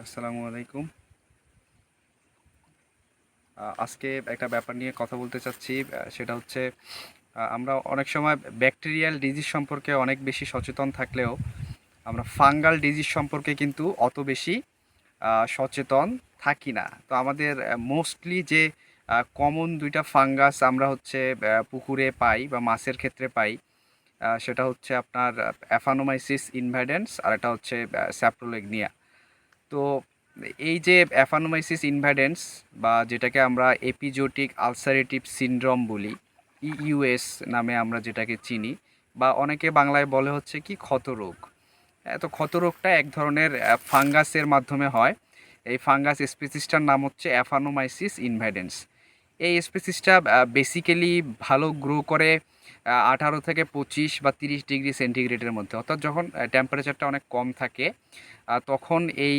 আসসালামু আলাইকুম। আজকে একটা ব্যাপার নিয়ে কথা বলতে চাচ্ছি সেটা হচ্ছে আমরা অনেক সময় ব্যাকটেরিয়াল ডিজিজ সম্পর্কে অনেক বেশি সচেতন থাকলেও আমরা ফাঙ্গাল ডিজিজ সম্পর্কে কিন্তু অত বেশি সচেতন থাকি না। তো আমাদের মোস্টলি যে কমন দুইটা ফাঙ্গাস আমরা হচ্ছে পুকুরে পাই বা মাছের ক্ষেত্রে পাই সেটা হচ্ছে আপনার অ্যাফানোমাইসিস ইনভাইডেন্স আর এটা হচ্ছে স্যাপ্রোলেগনিয়া। তো এই যে অ্যাফানোমাইসিস ইনভাইডেন্স বা যেটাকে আমরা এপিজোটিক আলসারেটিভ সিনড্রোম বলি ইউএস নামে আমরা যেটাকে চিনি বা অনেকে বাংলায় বলে হচ্ছে কি ক্ষতরোগ হ্যাঁ, তো ক্ষতরোগটা এক ধরনের ফাঙ্গাসের মাধ্যমে হয়। এই ফাঙ্গাস স্পেসিসটার নাম হচ্ছে অ্যাফানোমাইসিস ইনভাইডেন্স এই স্পেসিসটা বেসিক্যালি ভালো গ্রো করে আঠারো থেকে পঁচিশ বা তিরিশ ডিগ্রি সেন্টিগ্রেডের মধ্যে। অর্থাৎ যখন টেম্পারেচারটা অনেক কম থাকে তখন এই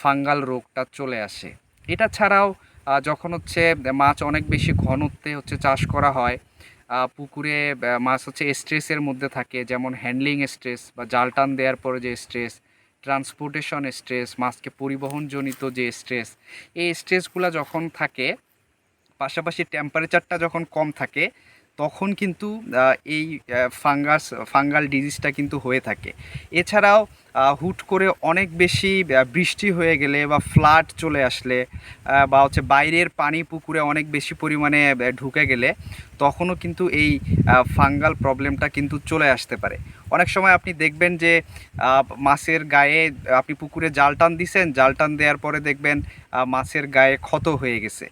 ফাঙ্গাল রোগটা চলে আসে। এটা ছাড়াও যখন হচ্ছে মাছ অনেক বেশি ঘনত্বে হচ্ছে চাষ করা হয় পুকুরে মাছ হচ্ছে স্ট্রেসের মধ্যে থাকে, যেমন হ্যান্ডলিং স্ট্রেস বা জাল টান দেওয়ার পরে যে স্ট্রেস ট্রান্সপোর্টেশন স্ট্রেস মাছকে পরিবহনজনিত যে স্ট্রেস এই স্ট্রেসগুলো যখন থাকে, পাশাপাশি টেম্পারেচারটা যখন কম থাকে তখন কিন্তু এই ফাঙ্গাস, ফাঙ্গাল ডিজিজটা কিন্তু হয়ে থাকে। এছাড়াও হুট করে অনেক বেশি বৃষ্টি হয়ে গেলে বা ফ্লাড চলে আসলে বা হচ্ছে বাইরের পানি পুকুরে অনেক বেশি পরিমাণে ঢুকে গেলে, তখনও কিন্তু এই ফাঙ্গাল প্রবলেমটা কিন্তু চলে আসতে পারে। অনেক সময় আপনি দেখবেন যে মাছের গায়ে, আপনি পুকুরে জাল টান দিছেন, জাল টান দেওয়ার পরে দেখবেন মাছের গায়ে ক্ষত হয়ে গেছে।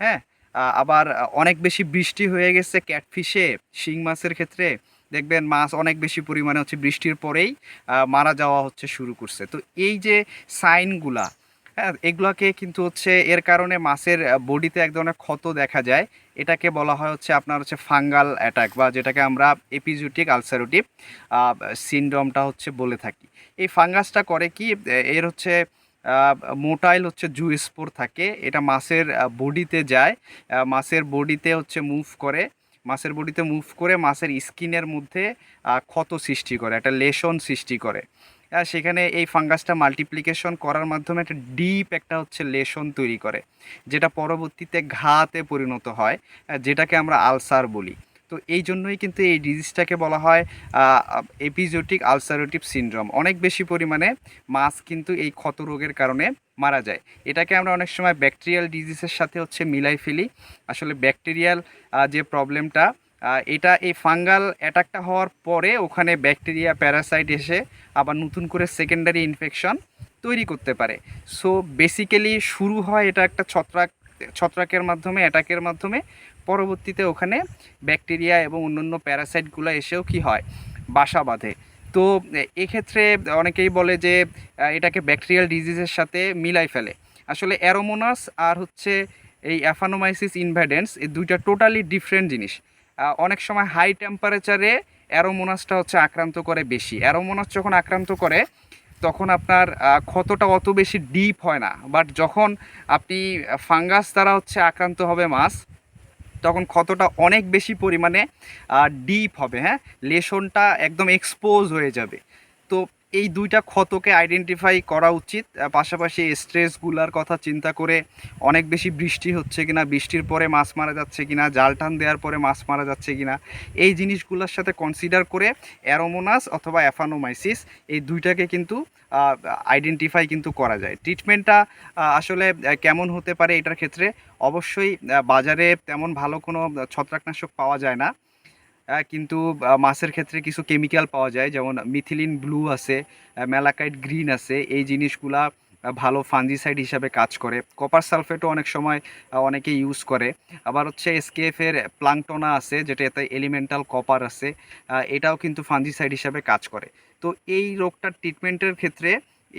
হ্যাঁ? আবার অনেক বেশি বৃষ্টি হয়ে গেছে ক্যাটফিশে, শিং মাছের ক্ষেত্রে। দেখবেন মাছ অনেক বেশি পরিমাণে হচ্ছে বৃষ্টির পরেই মারা যাওয়া হচ্ছে শুরু করছে। তো এই যে সাইনগুলা হ্যাঁ এগুলাকে কিন্তু হচ্ছে এর কারণে মাছের বডিতে এক ধরনের ক্ষত দেখা যায়। এটাকে বলা হয় হচ্ছে আপনার হচ্ছে ফাঙ্গাল অ্যাটাক বা যেটাকে আমরা এপিজুটিক আলসারোটিভ সিনড্রোমটা হচ্ছে বলে থাকি। এই ফাঙ্গাসটা করে কি এর হচ্ছে মোটাইল হচ্ছে জুস্পোর থাকে। এটা মাছের বডিতে যায়। মাছের বডিতে হচ্ছে মুভ করে। মাছের বডিতে মুভ করে মাছের স্কিনের মধ্যে ক্ষত সৃষ্টি করে, একটা লেশন সৃষ্টি করে। সেখানে এই ফাঙ্গাসটা মাল্টিপ্লিকেশন করার মাধ্যমে একটা ডিপ একটা হচ্ছে লেশন তৈরি করে, যেটা পরবর্তীতে ঘাতে পরিণত হয় যেটাকে আমরা আলসার বলি। তো এই জন্যই কিন্তু এই ডিজিজটাকে বলা হয় এপিজোটিক আলসারেটিভ সিনড্রোম অনেক বেশি পরিমাণে মাছ কিন্তু এই ক্ষত রোগের কারণে মারা যায়। এটাকে আমরা অনেক সময় ব্যাকটেরিয়াল ডিজিজের সাথে হচ্ছে মিলাই ফেলি। আসলে ব্যাকটেরিয়াল যে প্রবলেমটা এটা এই ফাঙ্গাল অ্যাটাকটা হওয়ার পরে ওখানে ব্যাকটেরিয়া প্যারাসাইট এসে আবার নতুন করে সেকেন্ডারি ইনফেকশন তৈরি করতে পারে। সো বেসিক্যালি শুরু হয় এটা একটা ছত্রাক ছত্রাকের মাধ্যমে, অ্যাটাকের মাধ্যমে, পরবর্তীতে ওখানে ব্যাকটেরিয়া এবং অন্যান্য প্যারাসাইটগুলো এসেও কি হয়? বাসা বাঁধে। তো এক্ষেত্রে অনেকেই বলে যে এটাকে ব্যাকটেরিয়াল ডিজিজের সাথে মিলাই ফেলে। আসলে অ্যারোমোনাস আর হচ্ছে এই অ্যাফানোমাইসিস ইনভাইডেন্স এই দুইটা টোটালি ডিফারেন্ট জিনিস। অনেক সময় হাই টেম্পারেচারে অ্যারোমোনাসটা হচ্ছে আক্রান্ত করে বেশি। অ্যারোমোনাস যখন আক্রান্ত করে তখন আপনার ক্ষতটা অত বেশি ডিপ হয় না। বাট যখন আপনি ফাঙ্গাস দ্বারা হচ্ছে আক্রান্ত হবে মাছ, তখন ক্ষতটা অনেক বেশি পরিমাণে ডিপ হবে হ্যাঁ? লেশনটা একদম এক্সপোজ হয়ে যাবে। তো এই দুইটা ক্ষতকে আইডেন্টিফাই করা উচিত পাশাপাশি স্ট্রেসগুলার কথা চিন্তা করে অনেক বেশি বৃষ্টি হচ্ছে কিনা, বৃষ্টির পরে মাছ মারা যাচ্ছে কিনা, জাল টান দেওয়ার পরে মাছ মারা যাচ্ছে কিনা, এই জিনিসগুলোর সাথে কনসিডার করে অ্যারোমোনাস অথবা অ্যাফানোমাইসিস এই দুইটাকে কিন্তু আইডেন্টিফাই কিন্তু করা যায়। ট্রিটমেন্টটা আসলে কেমন হতে পারে এটার ক্ষেত্রে অবশ্যই বাজারে তেমন ভালো কোনো ছত্রাকনাশক পাওয়া যায় না। কিন্তু মাছের ক্ষেত্রে কিছু কেমিক্যাল পাওয়া যায়, যেমন মিথিলিন ব্লু আছে ম্যালাকাইট গ্রিন আছে, এই জিনিসগুলা ভালো ফাঞ্জিসাইড হিসাবে কাজ করে। কপার সালফেটও অনেক সময় অনেকে ইউজ করে। আবার হচ্ছে এসকেএফ এর প্লাংটনা আছে, যেটা এতে এলিমেন্টাল কপার আছে এটাও কিন্তু ফাঞ্জিসাইড হিসাবে কাজ করে। তো এই রোগটার ট্রিটমেন্টের ক্ষেত্রে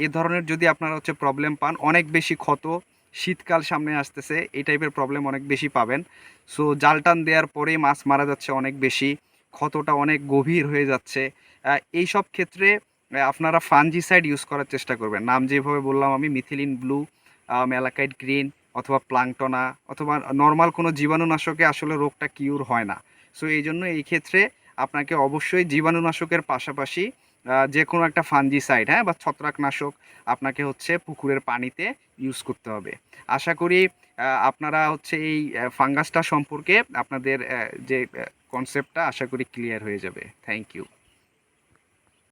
এ ধরনের যদি আপনারা হচ্ছে প্রবলেম পান, অনেক বেশি ক্ষত শীতকাল সামনে আসতেছে, এই টাইপের প্রবলেম অনেক বেশি পাবেন। সো জাল টান দেওয়ার পরে মাছ মারা যাচ্ছে অনেক বেশি, ক্ষতটা অনেক গভীর হয়ে যাচ্ছে। এই সব ক্ষেত্রে আপনারা ফানজিসাইড ইউজ করার চেষ্টা করবেন। নাম যেভাবে বললাম আমি মিথিলিন ব্লু ম্যালাকাইট গ্রিন অথবা প্লাংটনা অথবা নর্মাল কোনো জীবাণুনাশকে আসলে রোগটা কিউর হয় না। সো এই জন্য এই ক্ষেত্রে আপনাকে অবশ্যই জীবাণুনাশকের পাশাপাশি যে কোনো একটা ফাঞ্জিসাইড হ্যাঁ বা ছত্রাকনাশক আপনাকে হচ্ছে পুকুরের পানিতে ইউজ করতে হবে। আশা করি আপনারা হচ্ছে এই ফাঙ্গাসটা সম্পর্কে আপনাদের যে কনসেপ্টটা আশা করি ক্লিয়ার হয়ে যাবে। Thank you